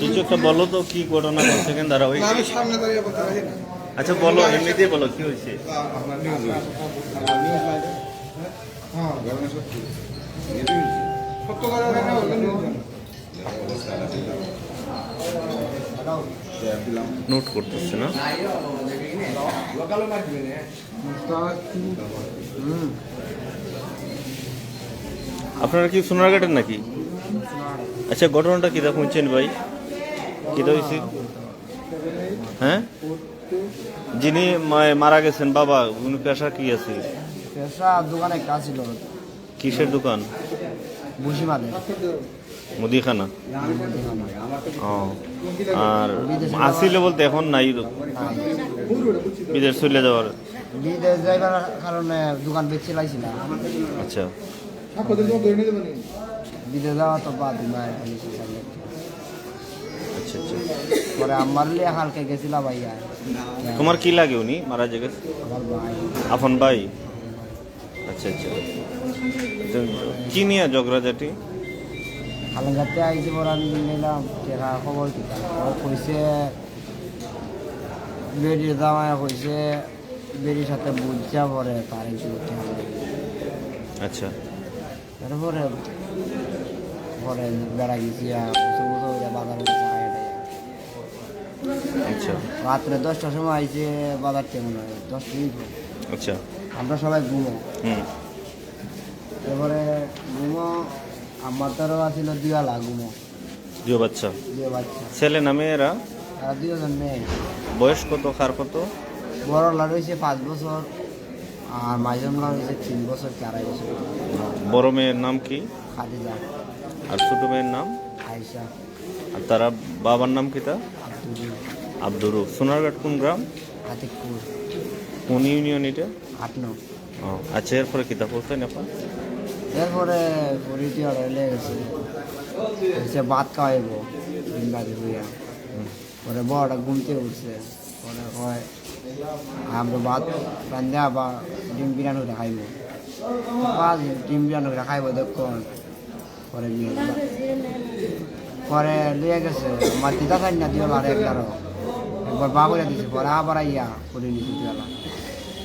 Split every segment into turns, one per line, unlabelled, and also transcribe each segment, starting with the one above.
কিছু একটা বলো তো কি ঘটনা ঘটছে কেন? দাঁড়া ওই
আমি সামনে দাঁড়িয়ে পারি
আচ্ছা বলো এমনিতেই বলো কি হয়েছে?
হ্যাঁ সত্য কথা
নোট করতেছে না। আপনারা কি সোনার সোনারঘাটের নাকি? আচ্ছা ঘটনাটা কি দেখুন ভাই? কি হয়েছে হ্যাঁ? যিনি মারা গেছেন বাবা উনি পেশা কি আছে?
পেশা দোকানে কাজ ছিল।
কিসের দোকান? মুদিখানা? ও আর আসিল বলতে এখন নাই বিদেশ চলে যাওয়ার।
বিদেশ যাইবার কারণে দোকান বেচে
আচ্ছা
ধরে নিতে পারি
বিদেশ যাওয়া তো বাদ
আচ্ছা আচ্ছা।
পরে আমার লিয়ে হালকে গেছিলাম ভাইয়া।
তোমার কি লাগে উনি মারা
ভাই।
আপন ভাই? আচ্ছা আচ্ছা। কি নিয়ে ঝগড়াঝাটি
হালঙ্গাতে আইসি পরে আমি নিলাম টেকা খবর কিতা ও কইছে বেডির দামায় কইছে বেডির সাথে বুঝা পরে তার একটু
আচ্ছা।
তারপরে পরে বেড়া গেছি আর বাজারে।
আচ্ছা।
রাত্রে দশটার সময় আইছে বাজার কেমন হয় দশটা
আচ্ছা।
আমরা সবাই ঘুমো।
হুম
এবারে ঘুমো আমার তারও আছিল দুয়ালা ঘুমো
দুই বাচ্চা।
দুই বাচ্চা।
ছেলে না মেয়েরা
আর দুজন মেয়ে।
বয়স কত? খার কত?
বড় লাড় হয়েছে পাঁচ বছর আর মাইজম লাড় হয়েছে তিন বছর কি আড়াই বছর।
বড় মেয়ের নাম কি?
খাদিজা।
আর ছোট মেয়ের নাম?
আয়সা
আর তারা বাবার নাম কি তা? আব্দুর রুফ। সোনারঘাট কোন গ্রাম?
আতিকুর
কোন ইউনিয়ন এটা?
আট নৌ
ও আচ্ছা এরপরে কিতা করতেন এখন
এরপরে পরিটি লেগে গেছে। সে ভাত খাওয়াইব বাজি হইয়া পরে বড়টা ঘুমতে উঠছে। পরে হয় আমরা ভাত রান্ধা বা ডিম বিরিয়ানি করে খাইব। ডিম বিরিয়ানি করে খাইব দেখুন পরে পরে লিয়ে গেছে। আমার দিদা খাই না, দিও আর একটারও। একবার বা করে দিছে। পরে আবার আইয়া করে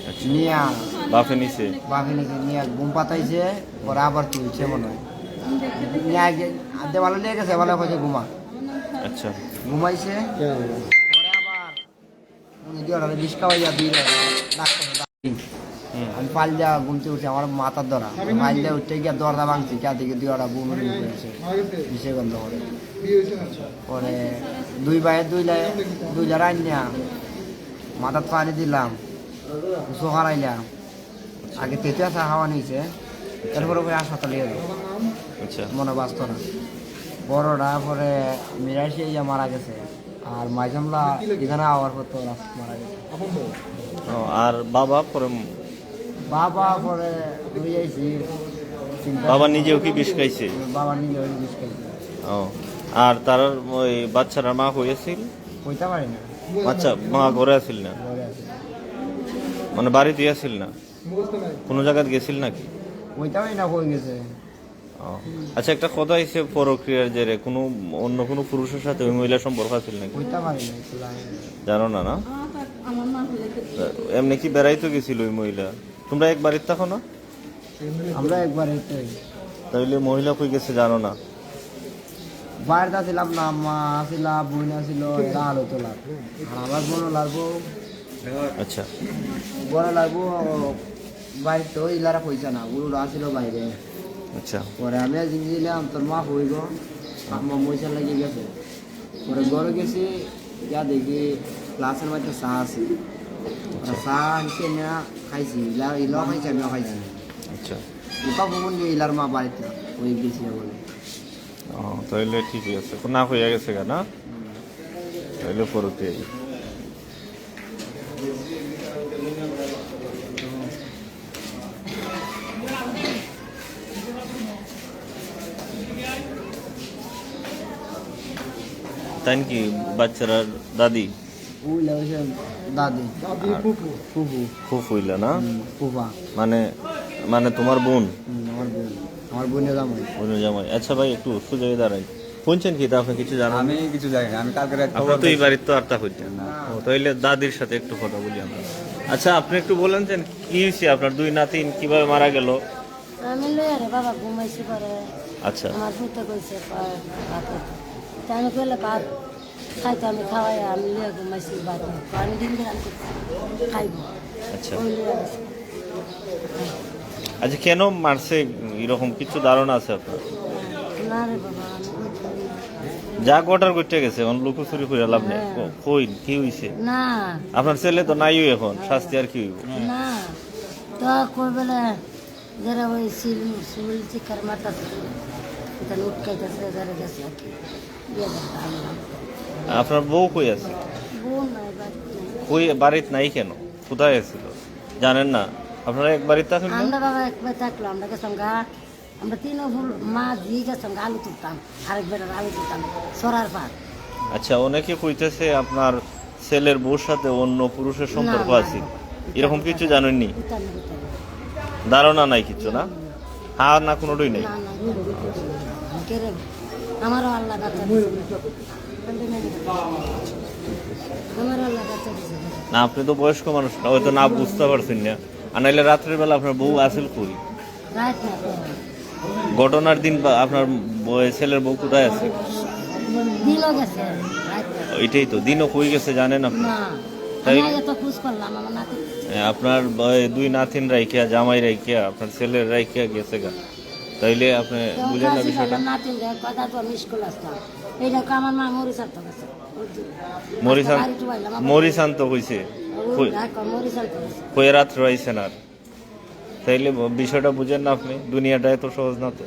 আচ্ছা
নিয়া
বাপে নিছে।
বাঘিনীকে নিয়ে ঘুম পাতাইছে পরে আবার তুলছে মনে হয়। নিয়ে আগে দেওয়ালে নিয়ে গেছে বলে হয়েছে ঘুমা।
আচ্ছা।
ঘুমাইছে পরে আবার বিষ খাওয়াইয়া আমি ঘুমতে উঠে আমার মাথার ধরা। পাল যা উঠতে গিয়ে দরজা ভাঙছি কে দিকে ঘুম উঠেছে বিষে গন্ধ করে। পরে দুই ভাইয়ের দুই লাই দুই যারা আনিয়া মাথার পানি দিলাম সোহার হারাইলাম। আগে তেতুয়া চা খাওয়া নিয়েছে এরপরে ওই হাসপাতালে গেল
আচ্ছা।
মনে বাঁচত না। বড়টা পরে মিরাশি ইয়া মারা গেছে আর মাইজামলা এখানে আওয়ার পর তো মারা গেছে।
ও, আর বাবা পরে
বাবা পরে যাইছি
বাবা নিজেও কি বিষ খাইছে?
বাবা নিজে ওই বিষ খাইছে।
ও আর তার ওই বাচ্চারা মা হয়েছিল
কইতে পারি না।
আচ্ছা মা ঘরে আসিল না? মানে বাড়িতে আসিল না? কোনো জায়গায় গেছিল নাকি?
পারি না কই গেছে।
ও, আচ্ছা একটা কথা হয়েছে পরক্রিয়ার জেরে কোনো অন্য কোনো পুরুষের সাথে ওই মহিলা সম্পর্ক আছিল নাকি? জানো না না? এমনি কি বেড়াইতে গেছিল ওই মহিলা? তোমরা এক বাড়িতে থাকো না?
আমরা একবার এটাই
তাইলে মহিলা কই গেছে জানো না?
বাইরে ছিলাম না মা ছিল বোন ছিল এরা আলো তোলা। আর আমার বোন লাগবো।
আচ্ছা।
বোন লাগবো বাড়িতে তো ইলারা পয়সা না ওগুলো আসছিল বাইরে।
আচ্ছা।
পরে আমি জিনিস দিলাম তোর মা হইব আমার পয়সা লাগিয়ে গেছে। পরে ঘরে গেছি যা দেখি ক্লাসের মধ্যে চা আছে। চা আনছে না খাইছি ইলা ইলাও খাইছি আমিও খাইছি।
আচ্ছা।
ওকা বমন যে ইলার মা বাড়িতে ওই গেছি বলে।
ও তাইলে ঠিকই আছে। না হইয়া গেছে গা না? তাইলে পরতে তাই কি বাচ্চারা দাদি?
ফুফু।
না?
ফুফা।
মানে মানে তোমার বোন?
আমার বোন। আমার বোনের জামাই।
বোন জামাই। আচ্ছা ভাই একটু দাঁড়াই। শুনছেন কি তা আপনি কিছু জানেন?
আমি কিছু জানি আমি কালকে রাত
আপনার তো এই বাড়ির তো আর তা হইতেন না। ও তাইলে দাদির সাথে একটু কথা বলি আমরা। আচ্ছা আপনি একটু বলেন যে কি হয়েছে আপনার দুই নাতিন কীভাবে মারা গেল?
আমি লই বাবা ঘুমাইছি পরে।
আচ্ছা।
আমার ভূতে কইছে। তা আমি কইলে ভাত খাইতে আমি খাওয়াই আমি লিয়ে ঘুমাইছি ভাত আমি দিন দিন খাইব
আচ্ছা। আচ্ছা কেন মারছে এরকম কিছু ধারণা আছে আপনার
না রে বাবা আমি না।
যা গোটার করতে গেছে এখন লুকোচুরি করে লাভ নেই। কই কি হইছে
না
আপনার ছেলে তো নাই এখন শাস্তি আর কি হইব
না তো কই বেলা যারা ওই সিল সিল চিকার মারতাছে যারা গেছে আর কি ইয়ে।
আপনার বউ কই আছে। কই বাড়িতে নাই কেন কোথায় ছিল জানেন না আপনারা এক বাড়িতে থাকেন
আমরা বাবা একবার থাকল আমরা গেছিলাম গা আমরা তিন ফুল গেছিলাম গা আলু তুলতাম আরেক বেটার আলু তুলতাম সরার পার
আচ্ছা অনেকে কইতেছে আপনার ছেলের বউর সাথে অন্য পুরুষের সম্পর্ক আছে এরকম কিছু জানেননি ধারণা নাই কিছু না হ্যাঁ না কোনোটাই নেই
কে রে? আমারও আল্লাহ বাচ্চা
না আপনি তো বয়স্ক মানুষ না হয়তো না বুঝতে পারছেন না। আর নাইলে রাত্রের বেলা আপনার বউ আসিল কই?
তো
ঘটনার দিন বা আপনার ছেলের বউ কোথায় আছে? এটাই তো দিনও কই গেছে জানেন আপনি? তাই- আপনার দুই নাতিন রাইকিয়া জামাই রাইকিয়া আপনার ছেলের রাইকিয়া গেছে গা। তাইলে আপনি বুঝেন না বিষয়টা।
নাতি কথা তো আমি স্কুল আসতাম। এইটা আমার মা গেছে।
মরিসান মরিসান তো
সারতে গেছে।
কয়ে রাত্র আর। তাইলে বিষয়টা বুঝেন না আপনি। দুনিয়াটা এত সহজ না তো।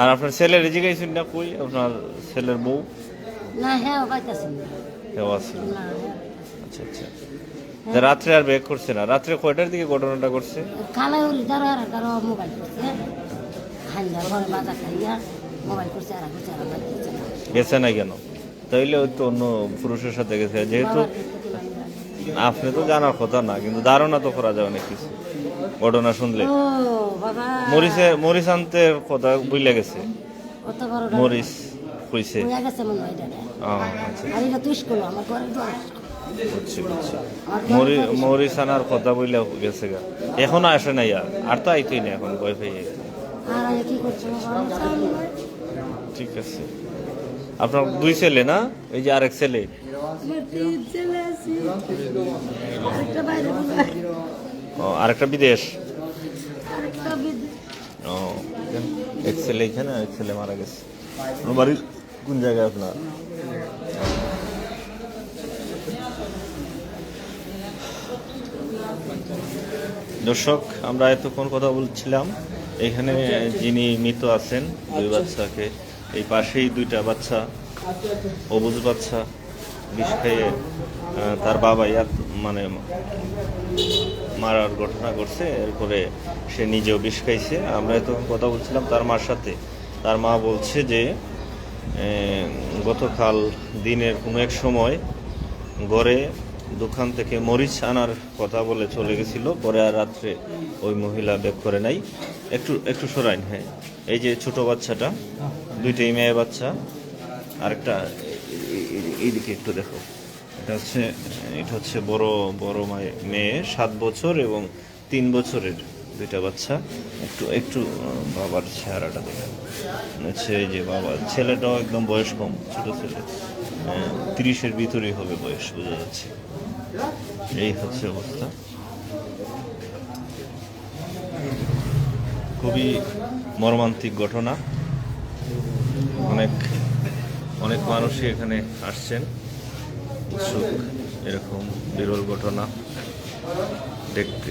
আর আপনার ছেলের জিগাইছেন না কই? আপনার ছেলের বউ?
না হ্যাঁ
আছে।
হ্যাঁ
আচ্ছা আচ্ছা। রাত্রে আর ব্যাক করছে না। রাত্রে কয়টার দিকে ঘটনাটা করছে
খালাই উলি তারও আর তারও মোবাইল করছে। খাইলা ঘরে বাজার খাইয়া মোবাইল করছে আর করছে আর বাদ দিচ্ছে না।
গেছে না কেন? তাইলে ওই তো অন্য পুরুষের সাথে গেছে। যেহেতু। আপনি তো জানার কথা না কিন্তু ধারণা তো করা যাবে না কিছু। ঘটনা শুনলে। মরিসে মরিস আনতে কথা বুঝলে গেছে? মরিস কইছে আচ্ছা। বুঝছি বুঝছি মরি মরিস কথা বইলে গেছে গা এখনও আসে নাই আর আর তো আইতই না এখন
জানি না।
ঠিক আছে আপনার দুই ছেলে না এই যে আরেক ছেলে। ও, আরেকটা বিদেশ। ও, এক ছেলে এখানে এক ছেলে মারা গেছে আপনার বাড়ি কোন জায়গায় আপনার দর্শক আমরা এতক্ষণ কথা বলছিলাম। এখানে যিনি মৃত আছেন দুই বাচ্চাকে এই পাশেই দুইটা বাচ্চা অবুজ বাচ্চা বিষ খেয়ে আহ, তার বাবা ইয়াত মানে মারার ঘটনা করছে এরপরে সে নিজেও বিষ খাইছে। আমরা এতক্ষণ কথা বলছিলাম তার মার সাথে। তার মা বলছে যে গতকাল দিনের কোনো এক সময় ঘরে দোকান থেকে মরিচ আনার কথা বলে চলে গেছিল। পরে আর রাত্রে ওই মহিলা ব্যাক করে নাই। একটু একটু সরাইন হ্যাঁ। এই যে ছোট বাচ্চাটা দুইটাই মেয়ে বাচ্চা। আরেকটা এই- এই- এইদিকে একটু দেখো। এটা হচ্ছে এটা হচ্ছে বড় বড় মায়ে- সাত বছর এবং তিন বছরের দুইটা বাচ্চা। একটু একটু বাবার চেহারাটা দেখেন হচ্ছে এই যে বাবা ছেলেটাও একদম বয়স কম ছোট ছেলে। আহ, তিরিশের ভিতরেই হবে বয়স বোঝা যাচ্ছে। এই হচ্ছে অবস্থা। খুবই মর্মান্তিক ঘটনা। অনেক অনেক মানুষই এখানে আসছেন। উৎসুক, এরকম বিরল ঘটনা দেখতে।